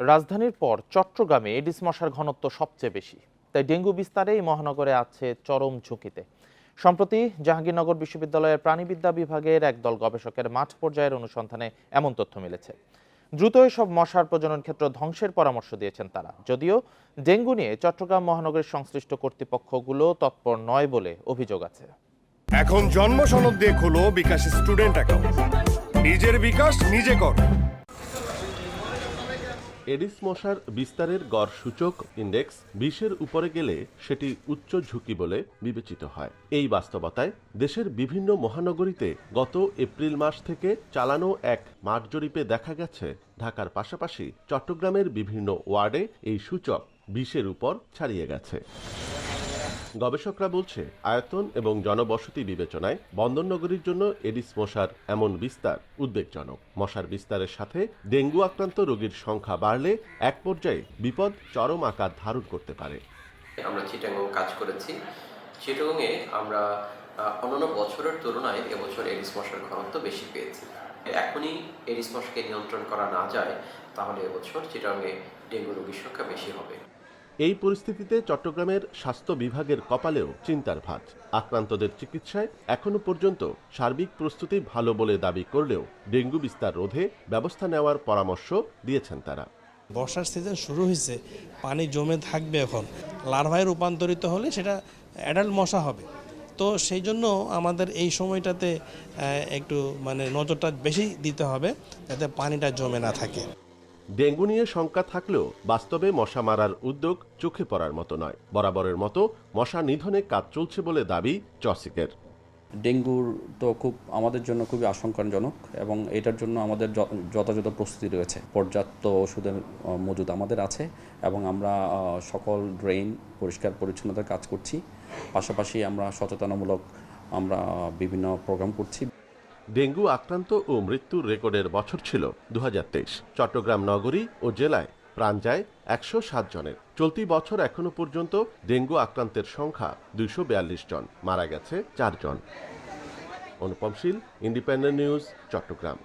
রাজধানীর পর চট্টগ্রামে এডিস মশার ঘনত্ব সবচেয়ে বেশি। তাই ডেঙ্গু বিস্তারে এই মহানগরে আছে চরম ঝুঁকিতে। সম্প্রতি জাহাঙ্গীরনগর বিশ্ববিদ্যালয়ের প্রাণীবিদ্যা বিভাগের একদল গবেষকের মাঠ পর্যায়ের অনুসন্ধানে এমন তথ্য মিলেছে। দ্রুত এসব মশার প্রজনন ক্ষেত্র ধ্বংসের পরামর্শ দিয়েছেন তারা। যদিও ডেঙ্গু নিয়ে চট্টগ্রাম মহানগরের সংশ্লিষ্ট কর্তৃপক্ষগুলো তৎপর নয় বলে অভিযোগ আছে। এখন জন্ম সনদ দিয়ে খোলো বিকাশ স্টুডেন্ট অ্যাকাউন্ট। নিজের বিকাশ নিজে কর। এডিস মশার বিস্তারের গড় সূচক ইন্ডেক্স বিশের উপরে গেলে সেটি উচ্চ ঝুঁকি বলে বিবেচিত হয়। এই বাস্তবতায় দেশের বিভিন্ন মহানগরীতে গত এপ্রিল মাস থেকে চালানো এক মাঠ জরিপে দেখা গেছে, ঢাকার পাশাপাশি চট্টগ্রামের বিভিন্ন ওয়ার্ডে এই সূচক বিশের উপর ছাড়িয়ে গেছে। গবেষকরা বলছে, আয়তন এবং জনবসতি বিবেচনায় বন্দরনগরীর জন্য এডিস মশার এমন বিস্তার উদ্বেগজনক। মশার বিস্তারের সাথে ডেঙ্গু আক্রান্ত রোগীর সংখ্যা বাড়লে এক পর্যায়ে বিপদ চরম আকার ধারণ করতে পারে। আমরা চিটাগং কাজ করেছি। চিটাগংয়ে আমরা অন্যান্য বছরের তুলনায় এবছর এডিস মশার ঘনত্ব বেশি পেয়েছি। এখনই এডিস মশাকে নিয়ন্ত্রণ করা না যায়, তাহলে এবছর চিটাগংয়ে ডেঙ্গু রোগীর সংখ্যা বেশি হবে। এই পরিস্থিতিতে চট্টগ্রামের স্বাস্থ্য বিভাগের কপালেও চিন্তার ভাঁজ। আক্রান্তদের চিকিৎসায় এখনও পর্যন্ত সার্বিক প্রস্তুতি ভালো বলে দাবি করলেও ডেঙ্গু বিস্তার রোধে ব্যবস্থা নেওয়ার পরামর্শ দিয়েছেন তারা। বর্ষার সিজন শুরু হয়েছে, পানি জমে থাকবে এখন। লার্ভায় রূপান্তরিত হলে সেটা অ্যাডাল্ট মশা হবে। তো সেই জন্য আমাদের এই সময়টাতে একটু মানে নজরটা বেশি দিতে হবে, যাতে পানিটা জমে না থাকে। ডেঙ্গু নিয়ে শঙ্কা থাকলেও বাস্তবে মশা মারার উদ্যোগ চোখে পড়ার মতো নয়। বরাবরের মতো মশা নিধনে কাজ চলছে বলে দাবি চসিকের ডেঙ্গুর তো খুব আমাদের জন্য খুবই আশঙ্কাজনক এবং এটার জন্য আমাদের যথাযথ প্রস্তুতি রয়েছে। পর্যাপ্ত ওষুধের মজুদ আমাদের আছে এবং আমরা সকল ড্রেন পরিষ্কার পরিচ্ছন্নতার কাজ করছি। পাশাপাশি আমরা সচেতনামূলক আমরা বিভিন্ন প্রোগ্রাম করছি। ডেঙ্গু আক্রান্ত ও মৃত্যুর রেকর্ডের বছর ছিল দু হাজার তেইশ। চট্টগ্রাম নগরী ও জেলায় প্রাণ যায় একশো সাত জনের। চলতি বছর এখনও পর্যন্ত ডেঙ্গু আক্রান্তের সংখ্যা দুইশো বিয়াল্লিশ জন। মারা গেছে চারজন অনুপমশীল ইন্ডিপেন্ডেন্ট নিউজ চট্টগ্রাম।